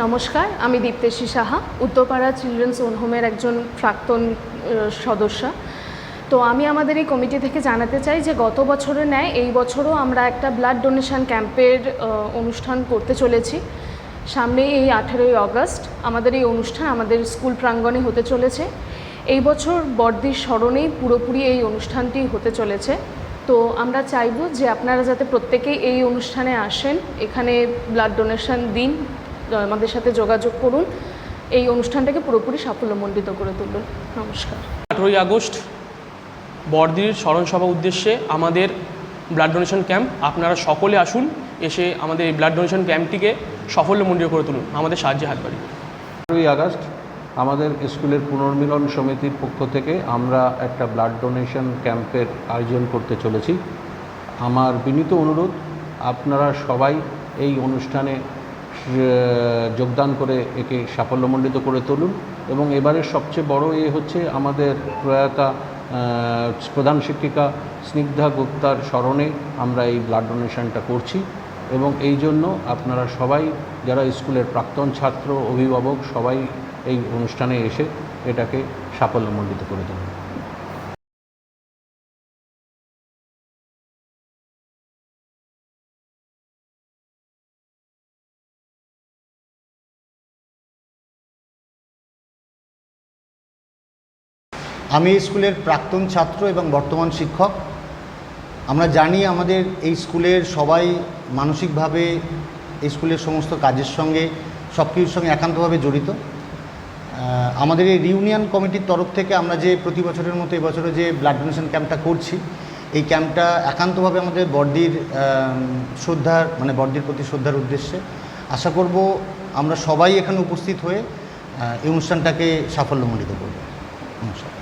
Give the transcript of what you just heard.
নমস্কার, আমি দীপ্তেশী Saha, Uttarpara children's own হোমের একজন প্রাক্তন সদস্যা। তো আমি আমাদের এই কমিটি থেকে জানাতে চাই যে গত বছরের ন্যায় এই বছরও আমরা একটা ব্লাড ডোনেশন ক্যাম্পের অনুষ্ঠান করতে চলেছি। সামনে এই আঠেরোই আগস্ট আমাদের এই অনুষ্ঠান আমাদের স্কুল প্রাঙ্গণে হতে চলেছে। এই বছর বর্দির স্মরণেই পুরোপুরি এই অনুষ্ঠানটি হতে চলেছে। তো আমরা চাইব যে আপনারা যাতে প্রত্যেকেই এই অনুষ্ঠানে আসেন, এখানে ব্লাড ডোনেশন দিন আমাদের সাথে যোগাযোগ করুন। এই অনুষ্ঠানটাকে পুরোপুরি সাফল্যমণ্ডিত করে তুলুন। নমস্কার। আঠেরোই আগস্ট বড়দির স্মরণসভা উদ্দেশ্যে আমাদের ব্লাড ডোনেশন ক্যাম্প আপনারা সকলে আসুন এসে আমাদের এই ব্লাড ডোনেশন ক্যাম্পটিকে সাফল্যমণ্ডিত করে তুলুন। আমাদের সাহায্যে হাত বাড়ি। পনেরোই আগস্ট আমাদের স্কুলের পুনর্মিলন সমিতির পক্ষ থেকে আমরা একটা ব্লাড ডোনেশন ক্যাম্পের আয়োজন করতে চলেছি। আমার বিনীত অনুরোধ আপনারা সবাই এই অনুষ্ঠানে যোগদান করে একে সাফল্যমণ্ডিত করে তুলুন। এবং এবারের সবচেয়ে বড় এ হচ্ছে আমাদের প্রয়াতা প্রধান শিক্ষিকা স্নিগ্ধা গুপ্তার স্মরণে আমরা এই ব্লাড ডোনেশনটা করছি। এবং এই জন্য আপনারা সবাই, যারা স্কুলের প্রাক্তন ছাত্র, অভিভাবক, সবাই এই অনুষ্ঠানে এসে এটাকে সাফল্যমণ্ডিত করে দেবেন আমি স্কুলের প্রাক্তন ছাত্র এবং বর্তমান শিক্ষক। আমরা জানি আমাদের এই স্কুলের সবাই মানসিকভাবে এই স্কুলের সমস্ত কাজের সঙ্গে সব কিছুর সঙ্গে একান্তভাবে জড়িত। আমাদের এই রিউনিয়ন কমিটির তরফ থেকে আমরা যে প্রতি বছরের মতো এবছরে যে ব্লাড ডোনেশন ক্যাম্পটা করছি, এই ক্যাম্পটা একান্তভাবে আমাদের বর্দির শ্রদ্ধার মানে বর্দির প্রতি শ্রদ্ধার উদ্দেশ্যে আশা করব আমরা সবাই এখানে উপস্থিত হয়ে এই অনুষ্ঠানটাকে সাফল্যমণ্ডিত করব। নমস্কার।